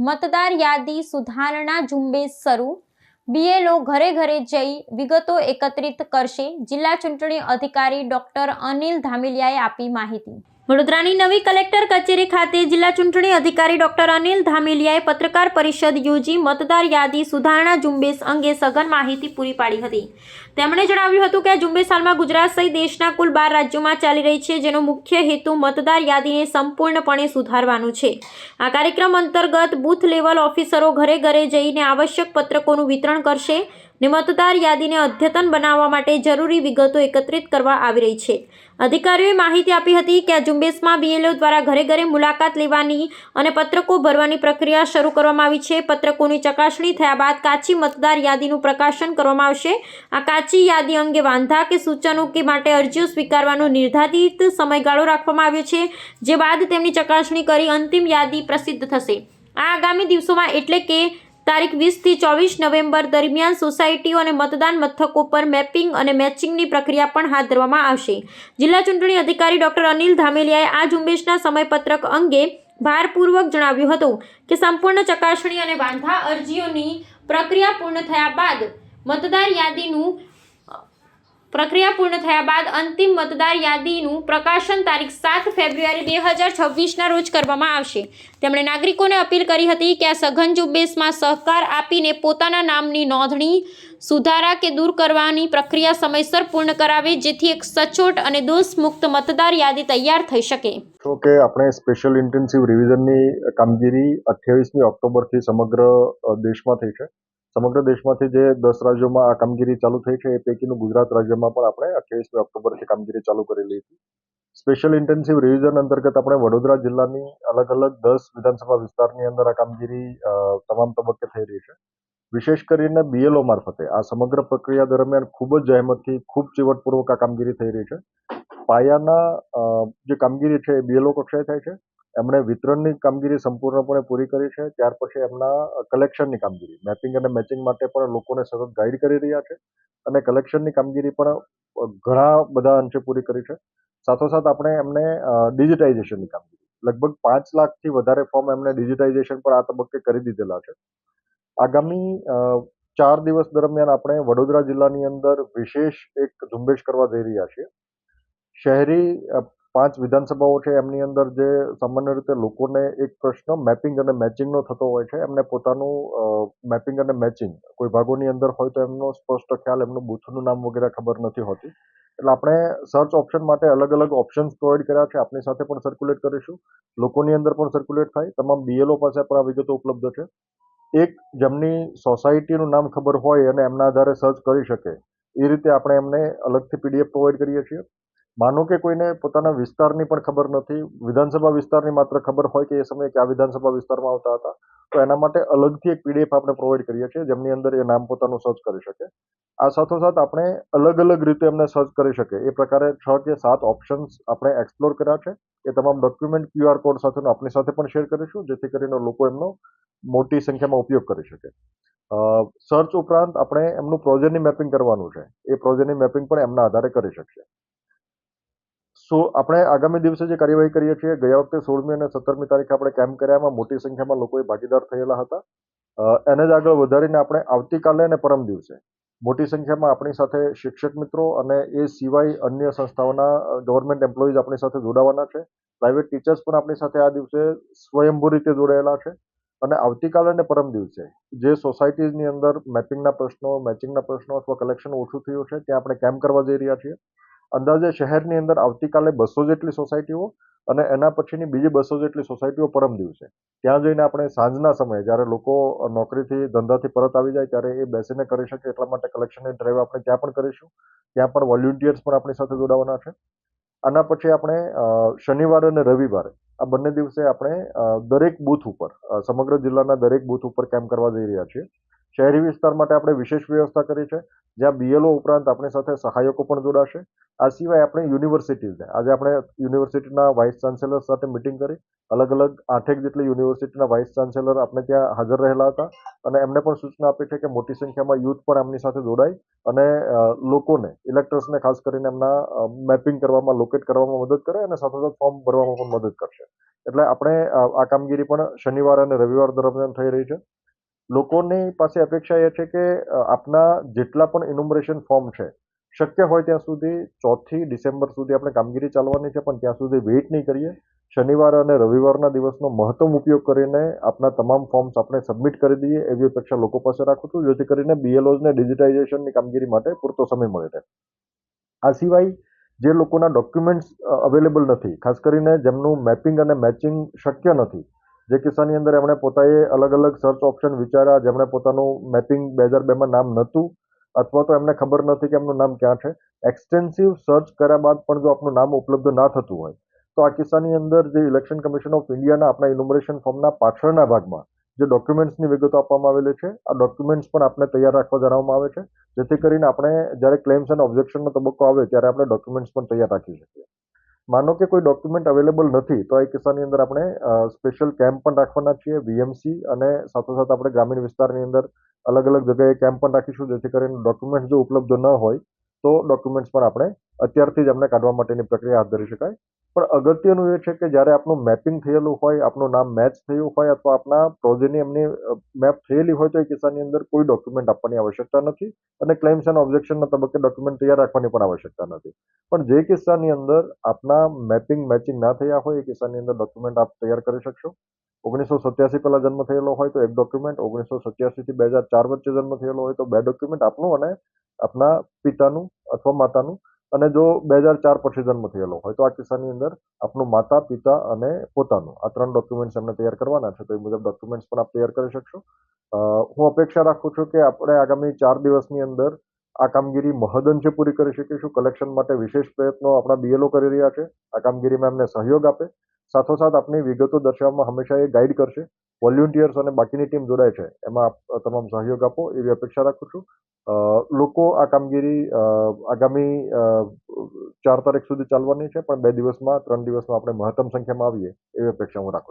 મતદાર યાદી સુધારણા ઝુંબેશ શરૂ. બીએલઓ ઘરે ઘરે જઈ વિગતો એકત્રિત કરશે. જિલ્લા ચૂંટણી અધિકારી ડોક્ટર અનિલ ધામેલિયાએ આપી માહિતી. વડોદરાની નવી કલેક્ટર કચેરી ખાતે જિલ્લા ચૂંટણી અધિકારી ડોક્ટર અનિલ ધામેલિયાએ પત્રકાર પરિષદ યોજી મતદાર યાદી સુધારણા ઝુંબેશ અંગે સઘન માહિતી પૂરી પાડી હતી. તેમણે જણાવ્યું હતું કે આ ઝુંબેશ હાલમાં ગુજરાત સહિત દેશના કુલ બાર રાજ્યોમાં ચાલી રહી છે, જેનો મુખ્ય હેતુ મતદાર યાદીને સંપૂર્ણપણે સુધારવાનું છે. આ કાર્યક્રમ અંતર્ગત બૂથ લેવલ ઓફિસરો ઘરે ઘરે જઈને આવશ્યક પત્રકોનું વિતરણ કરશે ને મતદાર યાદીને અદ્યતન બનાવવા માટે જરૂરી વિગતો એકત્રિત કરવા આવી રહી છે. અધિકારીઓએ માહિતી આપી હતી કે આ ઝુંબેશમાં બીએલઓ દ્વારા ઘરે ઘરે મુલાકાત લેવાની અને પત્રકો ભરવાની પ્રક્રિયા શરૂ કરવામાં આવી છે. પત્રકોની ચકાસણી થયા બાદ કાચી મતદાર યાદીનું પ્રકાશન કરવામાં આવશે. આ કાચી યાદી અંગે વાંધા કે સૂચનો કે માટે અરજીઓ સ્વીકારવાનો નિર્ધારિત સમયગાળો રાખવામાં આવ્યો છે, જે બાદ તેમની ચકાસણી કરી અંતિમ યાદી પ્રસિદ્ધ થશે. આ આગામી દિવસોમાં એટલે કે તારીખ વીસથી ચોવીસ નવેમ્બર દરમિયાન સોસાયટીઓ અને મતદાન મથકો પર મેપિંગ અને મેચિંગની પ્રક્રિયા પણ હાથ ધરવામાં આવશે. જિલ્લા ચૂંટણી અધિકારી ડોક્ટર અનિલ ધામેલિયાએ આ ઝુંબેશના સમયપત્રક અંગે ભારપૂર્વક જણાવ્યું હતું કે સંપૂર્ણ ચકાસણી અને વાંધા અરજીઓની પ્રક્રિયા પૂર્ણ થયા બાદ મતદાર યાદીનું પ્રક્રિયા પૂર્ણ થયા બાદ અંતિમ મતદાર યાદીનું પ્રકાશન તારીખ સાત ફેબ્રુઆરી બે હજાર છવ્વીસના રોજ કરવામાં આવશે. તેમણે નાગરિકોને અપીલ કરી હતી કે આ સઘન ઝુંબેશમાં સહકાર આપીને પોતાના નામની નોંધણી સુધારા કે દૂર કરવાની પ્રક્રિયા સમયસર પૂર્ણ કરાવે, જેથી એક સચોટ અને દોષમુક્ત મતદાર યાદી તૈયાર થઈ શકે. તો આપણે સ્પેશિયલ ઇન્ટેન્સિવ રિવિઝનની કામગીરી અઠ્યાવીસમી ઓક્ટોબરથી સમગ્ર દેશમાં થઈ છે. સમગ્ર દેશમાંથી જે દસ રાજ્યોમાં આ કામગીરી ચાલુ થઈ છે, એ પૈકીનું ગુજરાત રાજ્યમાં પણ આપણે અઠ્યાવીસમી ઓક્ટોબરથી કામગીરી ચાલુ કરેલી હતી. સ્પેશિયલ ઇન્ટેન્સિવ રિવિઝન અંતર્ગત આપણે વડોદરા જિલ્લાની અલગ અલગ દસ વિધાનસભા વિસ્તારની અંદર આ કામગીરી તમામ તબક્કે થઈ રહી છે. વિશેષ કરીને બીએલઓ મારફતે. આ સમગ્ર પ્રક્રિયા દરમિયાન ખૂબ જ જહેમતથી, ખૂબ ચીવટપૂર્વક આ કામગીરી થઈ રહી છે. પાયાના જે કામગીરી છે એ બીએલઓ કક્ષાએ થાય છે. એમણે વિતરણની કામગીરી સંપૂર્ણપણે પૂરી કરી છે. ત્યાર પછી એમના કલેક્શનની કામગીરી. મેપિંગ અને મેચિંગ માટે પણ લોકોને સતત ગાઈડ કરી રહ્યા છે અને કલેક્શનની કામગીરી પણ ઘણા બધા અંશે પૂરી કરી છે. સાથોસાથ આપણે એમને ડિજિટાઇઝેશનની કામગીરી. લગભગ પાંચ લાખથી વધારે ફોર્મ એમને ડિજિટાઇઝેશન પણ આ તબક્કે કરી દીધેલા છે. આગામી ચાર દિવસ દરમિયાન આપણે વડોદરા જિલ્લાની અંદર વિશેષ એક ઝુંબેશ કરવા જઈ રહ્યા છીએ. શહેરી પાંચ વિધાનસભાઓ છે, એમની અંદર જે સામાન્ય રીતે લોકોને એક પ્રશ્ન મેપિંગ અને મેચિંગનો થતો હોય છે, એમને પોતાનું મેપિંગ અને મેચિંગ કોઈ ભાગોની અંદર હોય તો એમનો સ્પષ્ટ ખ્યાલ, એમનું બૂથનું નામ વગેરે ખબર નથી હોતી. એટલે આપણે સર્ચ ઓપ્શન માટે અલગ અલગ ઓપ્શન્સ પ્રોવાઈડ કર્યા છે, આપની સાથે પણ સર્ક્યુલેટ કરીશું. લોકોની અંદર પણ સર્ક્યુલેટ થાય. તમામ બીએલઓ પાસે પણ આ વિગતો ઉપલબ્ધ છે. એક, જેમની સોસાયટીનું નામ ખબર હોય અને એમના આધારે સર્ચ કરી શકે, એ રીતે આપણે એમને અલગથી પીડીએફ પ્રોવાઈડ કરીએ છીએ. માનો કે કોઈને પોતાના વિસ્તારની પણ ખબર નથી, વિધાનસભા વિસ્તારની માત્ર ખબર હોય કે એ સમયે કયા વિધાનસભા વિસ્તારમાં આવતા હતા, તો એના માટે અલગથી એક પીડીએફ આપણે પ્રોવાઈડ કરીએ છીએ, જેમની અંદર એ નામ પોતાનું સર્ચ કરી શકે. આ સાથોસાથ આપણે અલગ અલગ રીતે એમને સર્ચ કરી શકે. એ પ્રકારે છ કે સાત ઓપ્શન્સ આપણે એક્સપ્લોર કર્યા છે. એ તમામ ડોક્યુમેન્ટ ક્યુઆર કોડ સાથે આપની સાથે પણ શેર કરીશું, જેથી કરીને લોકો એમનો મોટી સંખ્યામાં ઉપયોગ કરી શકે. સર્ચ ઉપરાંત આપણે એમનું પ્રોજેક્ટની મેપિંગ કરવાનું છે. એ પ્રોજેક્ટની મેપિંગ પણ એમના આધારે કરી શકશે સો આપણે આગામી દિવસે જે કાર્યવાહી કરીએ છીએ, ગયા વખતે સોળમી અને સત્તરમી તારીખે આપણે કેમ્પ કર્યા. એમાં મોટી સંખ્યામાં લોકોએ ભાગીદાર થયેલા હતા. એને જ આગળ વધારીને આપણે આવતીકાલે અને પરમ દિવસે મોટી સંખ્યામાં આપણી સાથે શિક્ષક મિત્રો અને એ સિવાય અન્ય સંસ્થાઓના ગવર્મેન્ટ એમ્પ્લોઈઝ આપણી સાથે જોડાવાના છે. પ્રાઇવેટ ટીચર્સ પણ આપણી સાથે આ દિવસે સ્વયંભૂ રીતે જોડાયેલા છે. અને આવતીકાલે અને પરમ દિવસે જે સોસાયટીઝની અંદર મેપિંગના પ્રશ્નો મેચિંગના પ્રશ્નો અથવા કલેક્શન ઓછું થયું છે, ત્યાં આપણે કેમ્પ કરવા જઈ રહ્યા છીએ. અંદાજે શહેરની અંદર આવતીકાલે બસો જેટલી સોસાયટીઓ અને એના પછીની બીજી બસો જેટલી સોસાયટીઓ પરમ દિવસે. ત્યાં જઈને આપણે સાંજના સમયે જ્યારે લોકો નોકરીથી, ધંધાથી પરત આવી જાય, ત્યારે એ બેસીને કરી શકે એટલા માટે કલેક્શનની ડ્રાઈવ આપણે ત્યાં પણ કરીશું. ત્યાં પણ વોલ્યુન્ટિયર્સ પણ આપણી સાથે જોડાવાના છે. આના પછી આપણે શનિવાર અને રવિવારે આ બંને દિવસે આપણે દરેક બૂથ ઉપર સમગ્ર જિલ્લાના દરેક બૂથ ઉપર કેમ્પ કરવા જઈ રહ્યા છીએ. શહેરી વિસ્તાર માટે આપણે વિશેષ વ્યવસ્થા કરી છે, જ્યાં બીએલઓ ઉપરાંત આપણી સાથે સહાયકો પણ જોડાશે. આ સિવાય આપણે યુનિવર્સિટીઝને આજે આપણે યુનિવર્સિટીના વાઇસ ચાન્સેલર સાથે મિટિંગ કરી. અલગ અલગ આઠેક જેટલી યુનિવર્સિટીના વાઇસ ચાન્સેલર આપણે ત્યાં હાજર રહેલા હતા અને એમને પણ સૂચના આપી છે કે મોટી સંખ્યામાં યુથ પણ એમની સાથે જોડાય અને લોકોને ઇલેક્ટર્સને ખાસ કરીને એમના મેપિંગ કરવામાં લોકેટ કરવામાં મદદ કરે અને સાથે સાથે ફોર્મ ભરવામાં પણ મદદ કરશે. એટલે આપણે આ કામગીરી પણ શનિવાર અને રવિવાર દરમિયાન થઈ રહી છે. લોકોની પાસે અપેક્ષા એ છે કે આપના જેટલા પણ ઇન્યુમરેશન ફોર્મ છે, શક્ય હોય ત્યાં સુધી ચોથી ડિસેમ્બર સુધી આપણે કામગીરી ચાલવાની છે, પણ ત્યાં સુધી વેઇટ નહીં કરીએ. શનિવાર અને રવિવારના દિવસનો મહત્તમ ઉપયોગ કરીને આપના તમામ ફોર્મ્સ આપણે સબમિટ કરી દઈએ એવી અપેક્ષા લોકો પાસે રાખું છું, જેથી કરીને બીએલઓઝને ડિજિટાઇઝેશનની કામગીરી માટે પૂરતો સમય મળે છે. આ સિવાય જે લોકોના ડોક્યુમેન્ટ્સ અવેલેબલ નથી, ખાસ કરીને જેમનું મેપિંગ અને મેચિંગ શક્ય નથી જે કિસ્સાની અંદર એમણે પોતાએ અલગ અલગ સર્ચ ઓપ્શન વિચાર્યા, જેમણે પોતાનું મેપિંગ બે હજાર બેમાં નામ નહોતું, અથવા તો એમને ખબર નથી કે એમનું નામ ક્યાં છે. એક્સટેન્સિવ સર્ચ કર્યા બાદ પણ જો આપનું નામ ઉપલબ્ધ ના થતું હોય, તો આ કિસ્સાની અંદર જે ઇલેક્શન કમિશન ઓફ ઇન્ડિયાના આપણા ઇન્યુમરેશન ફોર્મના પાછળના ભાગમાં જે ડોક્યુમેન્ટ્સની વિગતો આપવામાં આવેલી છે, આ ડોક્યુમેન્ટ્સ પણ આપણે તૈયાર રાખવા જણાવવામાં આવે છે. જેથી કરીને આપણે જ્યારે ક્લેમ્સ અને ઓબ્જેક્શનનો તબક્કો આવે, ત્યારે આપણે ડોક્યુમેન્ટ્સ પણ તૈયાર રાખી શકીએ. માનો કે કોઈ ડોક્યુમેન્ટ અવેલેબલ નથી, તો આ કિસ્સાની અંદર આપણે સ્પેશિયલ કેમ્પ પણ રાખવાના છીએ વીએમસી અને સાથોસાથ આપણે ગ્રામીણ વિસ્તારની અંદર અલગ અલગ જગ્યાએ કેમ્પ પણ રાખીશું, જેથી કરીને ડોક્યુમેન્ટ જો ઉપલબ્ધ ન હોય, તો ડોક્યુમેન્ટ્સ પણ આપણે અત્યારથી જ એમને કાઢવા માટેની પ્રક્રિયા હાથ ધરી શકાય. પણ અગત્યનું એ છે કે જ્યારે આપણું મેપિંગ થયેલું હોય આપણું નામ મેચ થયું હોય અથવા આપણા પ્રોજેની એમની મેપ થયેલી હોય તો એ કિસ્સાની અંદર કોઈ ડોક્યુમેન્ટ આપવાની આવશ્યકતા નથી અને ક્લેમ્સ એન્ડ ઓબ્જેક્શનના તબક્કે ડોક્યુમેન્ટ તૈયાર રાખવાની પણ આવશ્યકતા નથી. પણ જે કિસ્સાની અંદર આપના મેપિંગ મેચિંગ ના થયા હોય, એ કિસ્સાની અંદર ડોક્યુમેન્ટ આપ તૈયાર કરી શકશો. ઓગણીસો સત્યાસી પહેલા જન્મ થયેલો હોય તો એક ડોક્યુમેન્ટ ઓગણીસો સત્યાસી થી બે હજાર ચાર વચ્ચે જન્મ થયેલો હોય તો બે ડોક્યુમેન્ટ આપનું અને આપના પિતાનું અથવા માતાનું અને જો બે હજાર ચાર પછી જન્મ થયેલો હોય, તો આ કિસ્સાની અંદર આપનું માતા, પિતા અને પોતાનું આ ત્રણ ડોક્યુમેન્ટ્સ એમને તૈયાર કરવાના છે. તો એ મુજબ ડોક્યુમેન્ટ્સ પણ આપ તૈયાર કરી શકશો. હું અપેક્ષા રાખું છું કે આપણે આગામી ચાર દિવસની અંદર આ કામગીરી મહદઅંશે પૂરી કરી શકીશું. કલેક્શન માટે વિશેષ પ્રયત્નો આપણા બીએલઓ કરી રહ્યા છે. આ કામગીરીમાં એમને સહયોગ આપે. સાથોસાથ આપની વિગતો દર્શાવવામાં હંમેશા એ ગાઈડ કરશે. વોલ્યુન્ટિયર્સ અને બાકીની ટીમ જોડાય છે. એમાં તમામ સહયોગ આપો એવી અપેક્ષા રાખું છું. લોકો આ કામગીરી આગામી ચાર તારીખ સુધી ચાલવાની છે, પણ બે દિવસમાં, ત્રણ દિવસમાં આપણે મહત્તમ સંખ્યામાં આવીએ એવી અપેક્ષા હું રાખું છું.